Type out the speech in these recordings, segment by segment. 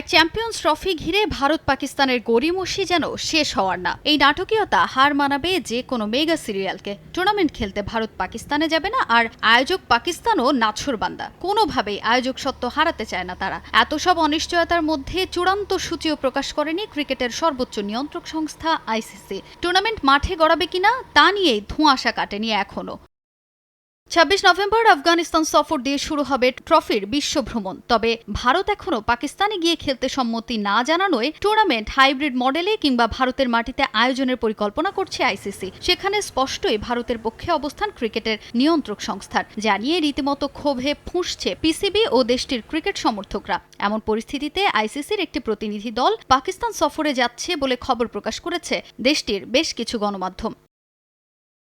এক champions trophy ঘিরে ভারত পাকিস্তানের গড়িমসি যেন শেষ হওয়ার না। এই নাটকীয়তা হার মানাবে যে কোনো মেগা সিরিয়ালকে। টুর্নামেন্ট খেলতে ভারত পাকিস্তানে যাবে না আর আয়োজক পাকিস্তানও নাছরবান্দা কোনোভাবেই আয়োজক সত্ত্ব হারাতে চায় না তারা। এত সব অনিশ্চয়তার মধ্যে চূড়ান্ত সূচিও প্রকাশ করেনি ক্রিকেটের সর্বোচ্চ নিয়ন্ত্রক সংস্থা আইসিসি। টুর্নামেন্ট মাঠে গড়াবে কিনা তা নিয়েই ধোঁয়াশা কাটেনি এখনও। ছাব্বিশ নভেম্বর আফগানিস্তান সফর দিয়ে শুরু হবে ট্রফির বিশ্ব ভ্রমণ। তবে ভারত এখনও পাকিস্তানে গিয়ে খেলতে সম্মতি না জানানোয় টুর্নামেন্ট, হাইব্রিড মডেলে কিংবা ভারতের মাটিতে আয়োজনের পরিকল্পনা করছে আইসিসি। সেখানে স্পষ্টই ভারতের পক্ষে অবস্থান ক্রিকেটের নিয়ন্ত্রক সংস্থার, জানিয়ে রীতিমতো ক্ষোভে ফুঁসছে পিসিবি ও দেশটির ক্রিকেট সমর্থকরা। এমন পরিস্থিতিতে আইসিসির একটি প্রতিনিধি দল পাকিস্তান সফরে যাচ্ছে বলে খবর প্রকাশ করেছে দেশটির বেশ কিছু গণমাধ্যম।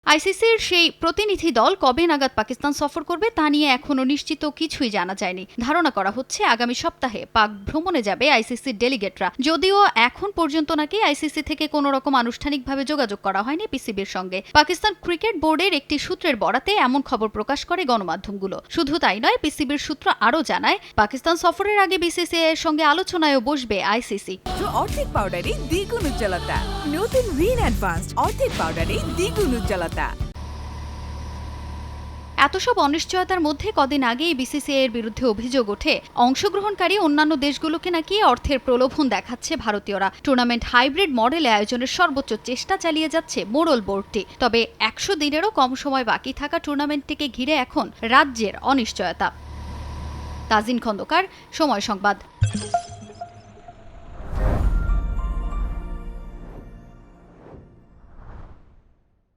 আইসিসির সেই প্রতিনিধি দল কবে নাগাদ পাকিস্তান সফর করবে তা নিয়ে এখনও নিশ্চিত কিছুই জানা যায়নি। ধারণা করা হচ্ছে, আগামী সপ্তাহে পাক ভ্রমণে যাবে আইসিসির ডেলিগেটরা। যদিও এখন পর্যন্ত নাকি আইসিসি থেকে কোনো রকম আনুষ্ঠানিকভাবে যোগাযোগ করা হয়নি পিসিবির সঙ্গে। পাকিস্তান ক্রিকেট বোর্ডের একটি সূত্রের বরাতে এমন খবর প্রকাশ করে গণমাধ্যমগুলো। শুধু তাই নয়, পিসিবির সূত্র আরও জানায়, পাকিস্তান সফরের আগে বিসিসিআই এর সঙ্গে আলোচনায়ও বসবে আইসিসি। অর্ধেক পাউডারে দ্বিগুণ উজ্জ্বলতা। নতুন রিন অ্যাডভান্সড অর্ধেক পাউডারে দ্বিগুণ উজ্জ্বলতা। এত সব অনিশ্চয়তার মধ্যে কদিন আগেই বিসিসিআই এর বিরুদ্ধে অভিযোগ ওঠে। অংশগ্রহণকারী অন্যান্য দেশগুলোকে নাকি অর্থের প্রলোভন দেখাচ্ছে ভারতীয়রা। টুর্নামেন্ট হাইব্রিড মডেলে আয়োজনের সর্বোচ্চ চেষ্টা চালিয়ে যাচ্ছে মোড়ল বোর্ডটি। তবে একশো দিনেরও কম সময় বাকি থাকা টুর্নামেন্টটিকে ঘিরে এখন রাজ্যের অনিশ্চয়তা। তাজিন খন্দকার, সময় সংবাদ।